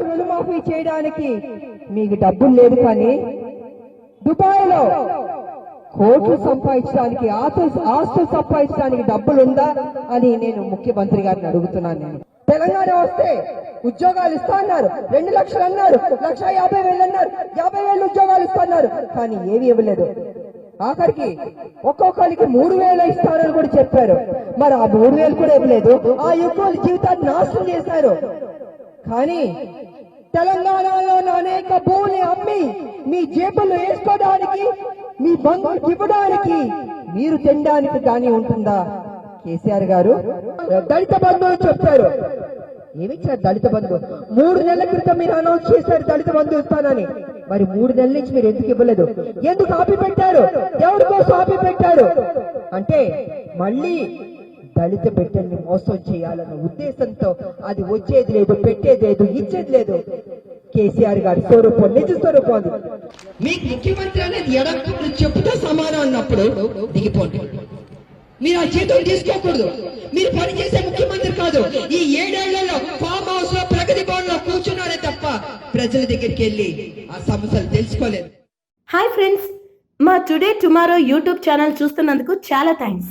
రుణమాఫీ చేయడానికి మీకు డబ్బులు లేదు కానీ దుబాయ్లో కోట్లు సంపాదించడానికి ఆస్తులు ఆస్తులు సంపాదించడానికి డబ్బులు ఉందా అని నేను ముఖ్యమంత్రి గారిని అడుగుతున్నాను నేను. తెలంగాణ వస్తే ఉద్యోగాలు ఇస్తా అన్నారు. రెండు లక్షలు అన్నారు. లక్ష యాభై వేలు అన్నారు. యాభై వేలు ఉద్యోగాలు ఇస్తా అన్నారు. కానీ ఏవి ఇవ్వలేదు. ఆఖరికి ఒక్కొక్కరికి మూడు వేలు ఇస్తారని కూడా చెప్పారు. మరి ఆ మూడు వేలు కూడా ఇవ్వలేదు. ఆ యువకుల జీవితాన్ని నాశనం చేశారు. కానీ తెలంగాణలో అనేక భూమి అమ్మి మీ జేబులు వేసుకోవడానికి మీ బంధువులకు ఇవ్వడానికి మీరు తినడానికి కానీ ఉంటుందా? కేసీఆర్ గారు? దళిత బంధువు చెప్పారు. ఏమిచ్చారు దళిత బంధువు మూడు నెలల క్రితం మీరు అనౌన్స్ చేశారు దళిత బంధువు ఇస్తానని మరి మూడు నెలల నుంచి మీరు ఎందుకు ఇవ్వలేదు? ఎందుకు ఆపి పెట్టారు ఎవరి కోసం ఆపి పెట్టారు అంటే మళ్ళీ దళిత బిడ్డల్ని మోసం చేయాలన్న ఉద్దేశంతో అది వచ్చేది లేదు పెట్టేది లేదు ఇచ్చేది లేదు. కేసీఆర్ గారి స్వరూపం నిజ స్వరూపం అది. మీకు ముఖ్యమంత్రి అనేది ఎడప్పుడు చెప్పుతో సమానం అన్నప్పుడు దిగిపోండి. మీరు ఆ జీతం తీసుకోకూడదు. మీరు పనిచేసే ముఖ్యమంత్రి కాదు. ఈ ఏడేళ్ళలో ఫామ్ హౌస్లో ప్రగతి భవన్లో కూర్చున్నారే తప్ప ప్రజల దగ్గరికి వెళ్ళి ఆ సమస్యలు తెలుసుకోలేదు. హాయ్ ఫ్రెండ్స్ మా టుడే టుమారో యూట్యూబ్ ఛానల్ చూస్తున్నందుకు చాలా థ్యాంక్స్